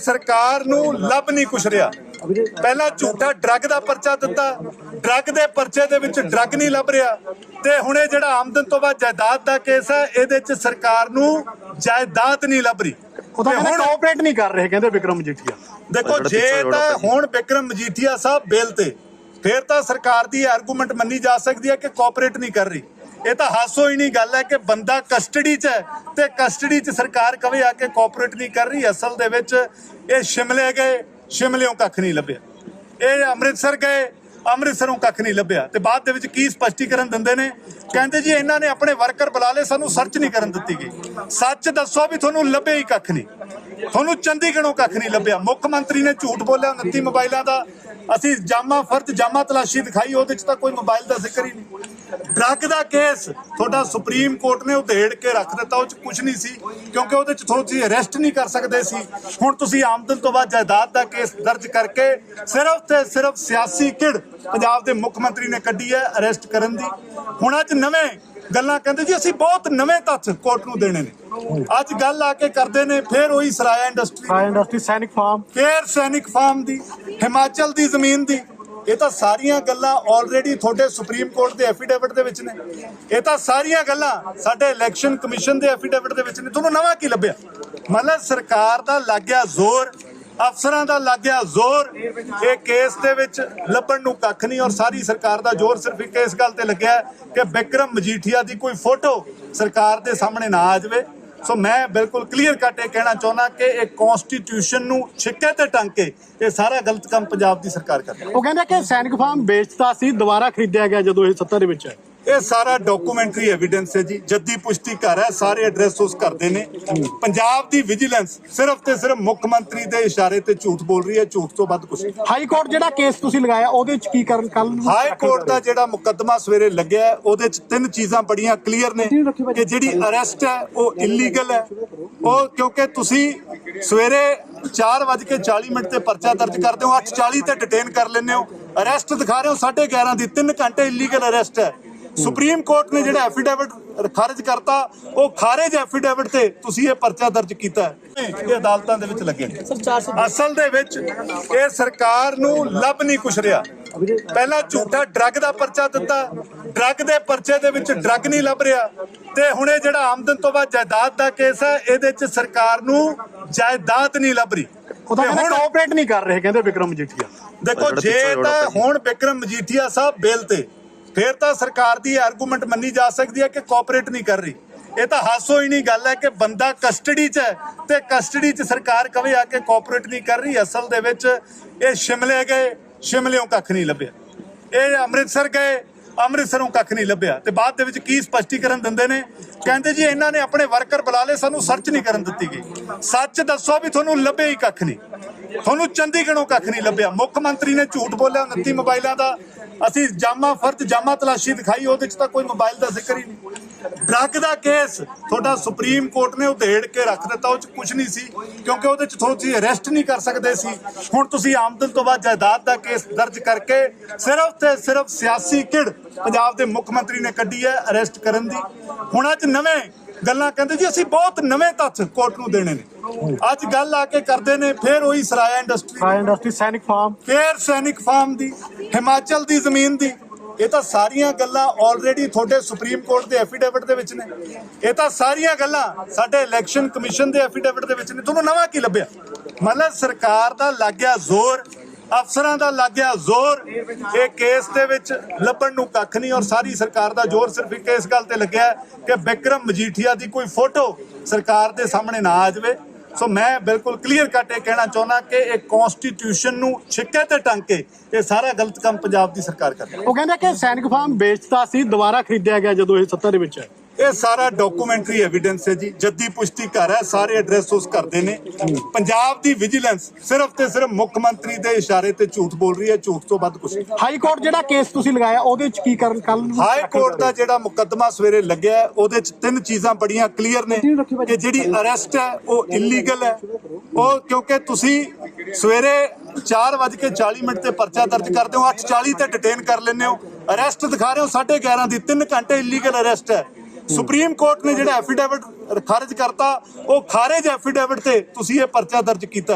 ਸਰਕਾਰ ਨੂੰ ਲੱਭ ਨਹੀਂ ਕੁਛ ਰਿਹਾ। ਪਹਿਲਾਂ ਝੂਠਾ ਡਰੱਗ ਦਾ ਪਰਚਾ ਦਿੱਤਾ। ਡਰੱਗ ਦੇ ਪਰਚੇ ਦੇ ਵਿੱਚ ਡਰੱਗ ਨਹੀਂ ਲੱਭ ਰਿਹਾ। ਤੇ ਹੁਣ ਇਹ ਜਿਹੜਾ ਆਮਦਨ ਤੋਂ ਬਾਅਦ ਜਾਇਦਾਦ ਦਾ ਕੇਸ ਹੈ ਇਹਦੇ 'ਚ ਸਰਕਾਰ ਨੂੰ ਜਾਇਦਾਦ ਨਹੀਂ ਲੱਭ ਰਹੀ। ਉਹ ਤਾਂ ਹੁਣ ਕੋਆਪਰੇਟ ਨਹੀਂ ਕਰ ਰਹੇ ਕਹਿੰਦੇ ਵਿਕਰਮ ਮਜੀਠੀਆ। ਦੇਖੋ ਜੇ ਤਾਂ ਹੁਣ ਵਿਕਰਮ ਮਜੀਠੀਆ ਸਾਹਿਬ ਬੇਲ ਤੇ ਫਿਰ ਤਾਂ ਸਰਕਾਰ ਦੀ ਆਰਗੂਮੈਂਟ ਮੰਨੀ ਜਾ ਸਕਦੀ ਹੈ ਕਿ ਕੋਆਪਰੇਟ ਨਹੀਂ ਕਰ ਰਹੀ। ਇਹ ਤਾਂ ਹਾਸੋ ਹੀ ਨਹੀਂ ਗੱਲ ਹੈ ਕਿ ਬੰਦਾ ਕਸਟਡੀ 'ਚ ਹੈ ਤੇ ਕਸਟਡੀ 'ਚ ਸਰਕਾਰ ਕਵੇ ਆ ਕੇ ਕੋਆਪਰੇਟ ਨਹੀਂ ਕਰ ਰਹੀ, ਅਸਲ ਦੇ ਵਿੱਚ ਇਹ ਸ਼ਿਮਲੇ ਗਏ, ਸ਼ਿਮਲਿਓਂ ਕੱਖ ਨਹੀਂ ਲੱਭਿਆ। ਇਹ ਅੰਮ੍ਰਿਤਸਰ ਗਏ, ਅੰਮ੍ਰਿਤਸਰੋਂ ਕੱਖ ਨਹੀਂ ਲੱਭਿਆ। ਤੇ ਬਾਅਦ ਦੇ ਵਿੱਚ ਕੀ ਸਪਸ਼ਟੀਕਰਨ ਦਿੰਦੇ ਨੇ? ਕਹਿੰਦੇ ਜੀ ਇਹਨਾਂ ਨੇ ਆਪਣੇ ਵਰਕਰ ਬੁਲਾ ਲਏ, ਸਾਨੂੰ ਸਰਚ ਨਹੀਂ ਕਰਨ ਦਿੱਤੀ ਗਈ। ਸੱਚ ਦੱਸੋ ਵੀ ਤੁਹਾਨੂੰ ਲੱਭੇ ਹੀ ਕੱਖ ਨਹੀਂ। ਤੁਹਾਨੂੰ ਚੰਡੀਗੜ੍ਹੋਂ ਕੱਖ ਨਹੀਂ ਲੱਭਿਆ। ਮੁੱਖ ਮੰਤਰੀ ਨੇ ਝੂਠ ਬੋਲਿਆ 29 ਮੋਬਾਈਲਾਂ ਦਾ। ਅਸੀਂ ਜਾਮਾ ਫਰਜ਼, ਜਾਮਾ ਤਲਾਸ਼ੀ ਦਿਖਾਈ, ਉਹਦੇ 'ਚ ਤਾਂ ਕੋਈ ਮੋਬਾਈਲ ਦਾ ਜ਼ਿਕਰ ਹੀ ਨਹੀਂ। ਡਰੱਗ ਦਾ ਕੇਸ ਤੁਹਾਡਾ ਸੁਪਰੀਮ ਕੋਰਟ ਨੇ ਉਧੇੜ ਕੇ ਰੱਖ ਦਿੱਤਾ ਉਹ 'ਚ ਕੁਝ ਨਹੀਂ ਸੀ ਕਿਉਂਕਿ ਉਹਦੇ 'ਚ ਤੁਸੀਂ ਅਰੈਸਟ ਨਹੀਂ ਕਰ ਸਕਦੇ ਸੀ। ਹੁਣ ਤੁਸੀਂ ਆਮਦਨ ਤੋਂ ਬਾਅਦ ਜਾਇਦਾਦ ਦਾ ਕੇਸ ਦਰਜ ਕਰਕੇ ਸਿਰਫ ਤੇ ਸਿਰਫ ਸਿਆਸੀ ਕਿੜ ਪੰਜਾਬ ਦੇ ਮੁੱਖ ਮੰਤਰੀ ਨੇ ਕੱਢੀ ਹੈ ਅਰੈਸਟ ਕਰਨ ਦੀ। ਹੁਣ ਅੱਜ ਨਵੇਂ ਗੱਲਾਂ ਕਹਿੰਦੇ ਜੀ ਅਸੀਂ ਬਹੁਤ ਨਵੇਂ ਤੱਥ ਕੋਰਟ ਨੂੰ ਦੇਣੇ ਨੇ। ਅੱਜ ਗੱਲ ਆ ਕੇ ਕਰਦੇ ਨੇ ਫਿਰ ਉਹੀ ਸਰਾਇਆ ਇੰਡਸਟਰੀ ਸਾਇ ਇੰਡਸਟਰੀ ਸੈਨਿਕ ਫਾਰਮ। ਫੇਰ ਸੈਨਿਕ ਫਾਰਮ ਦੀ ਹਿਮਾਚਲ ਦੀ ਜ਼ਮੀਨ ਦੀ। ਇਹ ਤਾਂ ਸਾਰੀਆਂ ਗੱਲਾਂ ਆਲਰੇਡੀ ਤੁਹਾਡੇ ਸੁਪਰੀਮ ਕੋਰਟ ਦੇ ਐਫੀਡੇਵਿਟ ਦੇ ਵਿੱਚ ਨੇ। ਇਹ ਤਾਂ ਸਾਰੀਆਂ ਗੱਲਾਂ ਸਾਡੇ ਇਲੈਕਸ਼ਨ ਕਮਿਸ਼ਨ ਦੇ ਐਫੀਡੇਵਿਟ ਦੇ ਵਿੱਚ ਨੇ। ਤੁਹਾਨੂੰ ਨਵਾਂ ਕੀ ਲੱਭਿਆ? ਮਤਲਬ ਸਰਕਾਰ ਦਾ ਲੱਗ ਜ਼ੋਰ, ਅਫਸਰਾਂ ਦਾ ਲੱਗ ਜ਼ੋਰ। ਇਹ ਕੇਸ ਦੇ ਵਿੱਚ ਲੱਭਣ ਨੂੰ ਕੱਖ ਨਹੀਂ ਔਰ ਸਾਰੀ ਸਰਕਾਰ ਦਾ ਜ਼ੋਰ ਸਿਰਫ ਇੱਕ ਇਸ ਗੱਲ ਤੇ ਲੱਗਿਆ ਕਿ ਬਿਕਰਮ ਮਜੀਠੀਆ ਦੀ ਕੋਈ ਫੋਟੋ ਸਰਕਾਰ ਦੇ ਸਾਹਮਣੇ ਨਾ ਆ ਜਾਵੇ। ਸੋ ਮੈਂ ਬਿਲਕੁਲ ਕਲੀਅਰ ਕੱਟ ਇਹ ਕਹਿਣਾ ਚਾਹੁੰਦਾ ਕਿ ਇਹ ਕਨਸਟੀਟਿਊਸ਼ਨ ਨੂੰ ਛਿੱਕੇ ਤੇ ਟੰਗ ਕੇ ਇਹ ਸਾਰਾ ਗਲਤ ਕੰਮ ਪੰਜਾਬ ਦੀ ਸਰਕਾਰ ਕਰ ਰਹੀ ਹੈ। ਉਹ ਕਹਿੰਦੇ ਕਿ ਸੈਨਿਕ ਫਾਰਮ ਵੇਚਤਾ ਸੀ, ਦੁਬਾਰਾ ਖਰੀਦਿਆ ਗਿਆ ਜਦੋਂ ਇਹ ਸੱਤਾ ਦੇ ਵਿੱਚ ਹੈ ਇਹ ਸਾਰਾ ਡਾਕੂਮੈਂਟਰੀ ਐਵੀਡੈਂਸ ਹੈ ਜੀ। ਜੱਦੀ ਪੁਸ਼ਟੀ ਘਰ ਹੈ ਸਾਰੇ ਐਡਰੈਸ ਉਸ ਘਰ ਦੇ ਨੇ। ਪੰਜਾਬ ਦੀ ਵਿਜੀਲੈਂਸ ਸਿਰਫ ਤੇ ਸਿਰਫ ਮੁੱਖ ਮੰਤਰੀ ਦੇ ਇਸ਼ਾਰੇ ਤੇ ਝੂਠ ਬੋਲ ਰਹੀ ਹੈ ਝੂਠ ਤੋਂ ਵੱਧ ਕੁਝ ਹਾਈ ਕੋਰਟ ਜਿਹੜਾ ਕੇਸ ਤੁਸੀਂ ਲਗਾਇਆ ਉਹਦੇ ਵਿੱਚ ਕੀ ਕਰਨ ਕੱਲ ਹਾਈ ਕੋਰਟ ਦਾ ਜਿਹੜਾ ਮੁਕੱਦਮਾ ਸਵੇਰੇ ਲੱਗਿਆ ਉਹਦੇ ਚ ਤਿੰਨ ਚੀਜ਼ਾਂ ਬੜੀਆਂ ਕਲੀਅਰ ਨੇ। ਕਿ ਜਿਹੜੀ ਅਰੈਸਟ ਹੈ ਉਹ ਇਲੀਗਲ ਹੈ। ਉਹ ਕਿਉਂਕਿ ਤੁਸੀਂ ਸਵੇਰੇ 4:40 ਮਿੰਟ ਤੇ ਪਰਚਾ ਦਰਜ ਕਰਦੇ ਹੋ 8:40 ਤੇ ਡਿਟੇਨ ਕਰ ਲੈਂਦੇ ਹੋ। ਅਰੈਸਟ ਦਿਖਾ ਰਹੇ ਹੋ 11:30 ਦੀ 3 ਘੰਟੇ ਇਲੀਗਲ ਅਰੈਸਟ ਹੈ। ਸੁਪਰੀਮ ਕੋਰਟ ਨੇ ਜਿਹੜਾ ਐਫੀਡੇਵਿਟ ਖਾਰਜ ਕਰਤਾ ਉਹ ਖਾਰਜ ਐਫੀਡੇਵਿਟ ਤੇ ਤੁਸੀਂ ਇਹ ਪਰਚਾ ਦਰਜ ਕੀਤਾ ਹੈ। ਇਹ ਅਦਾਲਤਾਂ ਦੇ ਵਿੱਚ ਲੱਗੇ ਅਸਲ ਦੇ ਵਿੱਚ ਇਹ ਸਰਕਾਰ ਨੂੰ ਲੱਭ ਨਹੀਂ ਕੁਛ ਰਿਹਾ। ਪਹਿਲਾਂ ਝੂਠਾ ਡਰੱਗ ਦਾ ਪਰਚਾ ਦਿੱਤਾ ਡਰੱਗ ਦੇ ਪਰਚੇ ਦੇ ਵਿੱਚ ਡਰੱਗ ਨਹੀਂ ਲੱਭ ਰਿਹਾ। ਤੇ ਹੁਣ ਇਹ ਜਿਹੜਾ ਆਮਦਨ ਤੋਂ ਬਾਅਦ ਜਾਇਦਾਦ ਦਾ ਕੇਸ ਹੈ ਇਹਦੇ 'ਚ ਸਰਕਾਰ ਨੂੰ ਜਾਇਦਾਦ ਨਹੀਂ ਲੱਭ ਰਹੀ। ਹੁਣ ਕੋਆਪਰੇਟ ਨਹੀਂ ਕਰ ਰਹੇ ਕਹਿੰਦੇ ਵਿਕਰਮ ਮਜੀਠੀਆ। ਦੇਖੋ ਜੇ ਤਾਂ ਹੁਣ ਵਿਕਰਮ ਮਜੀਠੀਆ ਸਾਹਿਬ ਬੇਲ ਤੇ ਫਿਰ ਤਾਂ ਸਰਕਾਰ ਦੀ ਆਰਗੂਮੈਂਟ ਮੰਨੀ ਜਾ ਸਕਦੀ ਹੈ ਕਿ ਕੋਆਪਰੇਟ ਨਹੀਂ ਕਰ ਰਹੀ। ਇਹ ਤਾਂ ਹਾਸੋ ਹੀ ਨਹੀਂ ਗੱਲ ਹੈ ਕਿ ਬੰਦਾ ਕਸਟਡੀ 'ਚ ਹੈ ਤੇ ਕਸਟਡੀ 'ਚ ਸਰਕਾਰ ਕਵੇ ਆ ਕੇ ਕੋਆਪਰੇਟ ਨਹੀਂ ਕਰ ਰਹੀ। ਅਸਲ ਦੇ ਵਿੱਚ ਇਹ ਸ਼ਿਮਲੇ ਗਏ, ਸ਼ਿਮਲਿਓਂ ਕੱਖ ਨਹੀਂ ਲੱਭਿਆ। ਇਹ ਅੰਮ੍ਰਿਤਸਰ ਗਏ, ਅੰਮ੍ਰਿਤਸਰੋਂ ਕੱਖ ਨਹੀਂ ਲੱਭਿਆ। ਤੇ ਬਾਅਦ ਦੇ ਵਿੱਚ ਕੀ ਸਪਸ਼ਟੀਕਰਨ ਦਿੰਦੇ ਨੇ? ਕਹਿੰਦੇ ਜੀ ਇਹਨਾਂ ਨੇ ਆਪਣੇ ਵਰਕਰ ਬੁਲਾ ਲਏ, ਸਾਨੂੰ ਸਰਚ ਨਹੀਂ ਕਰਨ ਦਿੱਤੀ ਗਈ। ਸੱਚ ਦੱਸੋ ਵੀ ਤੁਹਾਨੂੰ ਲੱਭੇ ਹੀ ਕੱਖ ਨਹੀਂ। ਤੁਹਾਨੂੰ ਚੰਡੀਗੜ੍ਹੋਂ ਕੱਖ ਨਹੀਂ ਲੱਭਿਆ। ਮੁੱਖ ਮੰਤਰੀ ਨੇ ਝੂਠ ਬੋਲਿਆ 29 ਮੋਬਾਈਲਾਂ ਦਾ। ਅਸੀਂ ਜਾਮਾ ਫਰਜ਼, ਜਾਮਾ ਤਲਾਸ਼ੀ ਦਿਖਾਈ, ਉਹਦੇ 'ਚ ਤਾਂ ਕੋਈ ਮੋਬਾਈਲ ਦਾ ਜ਼ਿਕਰ ਹੀ ਨਹੀਂ। ਡਰੱਗ ਦਾ ਕੇਸ ਤੁਹਾਡਾ ਸੁਪਰੀਮ ਕੋਰਟ ਨੇ ਉਧੇੜ ਕੇ ਰੱਖ ਦਿੱਤਾ, ਉਹ 'ਚ ਕੁਝ ਨਹੀਂ ਸੀ, ਕਿਉਂਕਿ ਉਹਦੇ 'ਚ ਤੁਸੀਂ ਅਰੈਸਟ ਨਹੀਂ ਕਰ ਸਕਦੇ ਸੀ। ਹੁਣ ਤੁਸੀਂ ਆਮਦਨ ਤੋਂ ਬਾਅਦ ਜਾਇਦਾਦ ਦਾ ਕੇਸ ਦਰਜ ਕਰਕੇ ਸਿਰਫ ਤੇ ਸਿਰਫ ਸਿਆਸੀ ਕਿੜ ਪੰਜਾਬ ਦੇ ਮੁੱਖ ਮੰਤਰੀ ਨੇ ਕੱਢੀ ਹੈ ਅਰੈਸਟ ਕਰਨ ਦੀ। ਹੁਣ ਅੱਜ ਨਵੇਂ ਗੱਲਾਂ ਕਹਿੰਦੇ ਜੀ ਅਸੀਂ ਬਹੁਤ ਨਵੇਂ ਤੱਥ ਕੋਰਟ ਨੂੰ ਦੇਣੇ ਨੇ। ਅੱਜ ਗੱਲ ਆ ਕੇ ਕਰਦੇ ਨੇ ਫਿਰ ਉਹੀ ਸਰਾਇਆ ਇੰਡਸਟਰੀ ਸਾਇ ਇੰਡਸਟਰੀ ਸੈਨਿਕ ਫਾਰਮ। ਫੇਰ ਸੈਨਿਕ ਫਾਰਮ ਦੀ ਹਿਮਾਚਲ ਦੀ ਜ਼ਮੀਨ ਦੀ। ਇਹ ਤਾਂ ਸਾਰੀਆਂ ਗੱਲਾਂ ਆਲਰੇਡੀ ਤੁਹਾਡੇ ਸੁਪਰੀਮ ਕੋਰਟ ਦੇ ਐਫੀਡੇਵਿਟ ਦੇ ਵਿੱਚ ਨੇ। ਇਹ ਤਾਂ ਸਾਰੀਆਂ ਗੱਲਾਂ ਸਾਡੇ ਇਲੈਕਸ਼ਨ ਕਮਿਸ਼ਨ ਦੇ ਐਫੀਡੇਵਿਟ ਦੇ ਵਿੱਚ ਨੇ। ਤੁਹਾਨੂੰ ਨਵਾਂ ਕੀ ਲੱਭਿਆ? ਮਤਲਬ ਸਰਕਾਰ ਦਾ ਲੱਗ ਗਿਆ ਜ਼ੋਰ ਅਫਸਰਾਂ ਦਾ ਲੱਗਿਆ ਜ਼ੋਰ, ਇਹ ਕੇਸ ਦੇ ਵਿੱਚ ਲੱਭਣ ਨੂੰ ਕੱਖ ਨਹੀਂ ਔਰ ਸਾਰੀ ਸਰਕਾਰ ਦਾ ਜ਼ੋਰ ਸਿਰਫ ਇੱਕ ਇਸ ਗੱਲ ਤੇ ਲੱਗਿਆ ਕਿ ਬਿਕਰਮ ਮਜੀਠੀਆ ਦੀ ਕੋਈ ਫੋਟੋ ਸਰਕਾਰ ਦੇ ਸਾਹਮਣੇ ਨਾ ਆ ਜਾਵੇ। ਸੋ ਮੈਂ ਬਿਲਕੁਲ ਕਲੀਅਰ ਕੱਟ ਇਹ ਕਹਿਣਾ ਚਾਹੁੰਦਾ ਕਿ ਇਹ ਕਨਸਟੀਟਿਊਸ਼ਨ ਨੂੰ ਛਿੱਕੇ ਤੇ ਟੰਗ ਕੇ ਇਹ ਸਾਰਾ ਗਲਤ ਕੰਮ ਪੰਜਾਬ ਦੀ ਸਰਕਾਰ ਕਰ ਰਹੀ ਹੈ। ਉਹ ਕਹਿੰਦੇ ਕਿ ਸੈਨਿਕ ਫਾਰਮ ਵੇਚਤਾ ਸੀ, ਦੁਬਾਰਾ ਖਰੀਦਿਆ ਗਿਆ ਜਦੋਂ ਇਹ ਸੱਤਾ ਦੇ ਵਿੱਚ ਹੈ ਇਹ ਸਾਰਾ ਡਾਕੂਮੈਂਟਰੀ ਐਵੀਡੈਂਸ ਹੈ ਜੀ। ਜੱਦੀ ਪੁਸ਼ਟੀ ਘਰ ਹੈ ਸਾਰੇ ਐਡਰੈਸ ਉਸ ਘਰ ਦੇ ਨੇ। ਪੰਜਾਬ ਦੀ ਵਿਜੀਲੈਂਸ ਸਿਰਫ ਤੇ ਸਿਰਫ ਮੁੱਖ ਮੰਤਰੀ ਦੇ ਇਸ਼ਾਰੇ ਤੇ ਝੂਠ ਬੋਲ ਰਹੀ ਹੈ ਝੂਠ ਤੋਂ ਵੱਧ ਕੁਝ ਨਹੀਂ। ਹਾਈ ਕੋਰਟ ਜਿਹੜਾ ਕੇਸ ਤੁਸੀਂ ਲਗਾਇਆ ਉਹਦੇ ਵਿੱਚ ਕੀ ਕਰਨ ਕੱਲ ਹਾਈ ਕੋਰਟ ਦਾ ਜਿਹੜਾ ਮੁਕੱਦਮਾ ਸਵੇਰੇ ਲੱਗਿਆ ਉਹਦੇ ਚ ਤਿੰਨ ਚੀਜ਼ਾਂ ਬੜੀਆਂ ਕਲੀਅਰ ਨੇ ਕਿ ਜਿਹੜੀ ਅਰੈਸਟ ਹੈ ਉਹ ਇਲੀਗਲ ਹੈ। ਉਹ ਕਿਉਂਕਿ ਤੁਸੀਂ ਸਵੇਰੇ 4:40 ਮਿੰਟ ਤੇ ਪਰਚਾ ਦਰਜ ਕਰਦੇ ਹੋ 8:40 ਤੇ ਡਿਟੇਨ ਕਰ ਲੈਂਦੇ ਹੋ। ਅਰੈਸਟ ਦਿਖਾ ਰਹੇ ਹੋ 11:30 ਦੀ 3 ਘੰਟੇ ਇਲੀਗਲ ਅਰੈਸਟ ਹੈ। ਸੁਪਰੀਮ ਕੋਰਟ ਨੇ ਜਿਹੜਾ ਐਫੀਡੇਵਿਟ ਖਾਰਜ ਕਰਤਾ, ਉਹ ਖਾਰਜ ਐਫੀਡੇਵਿਟ ਤੇ ਤੁਸੀਂ ਇਹ ਪਰਚਾ ਦਰਜ ਕੀਤਾ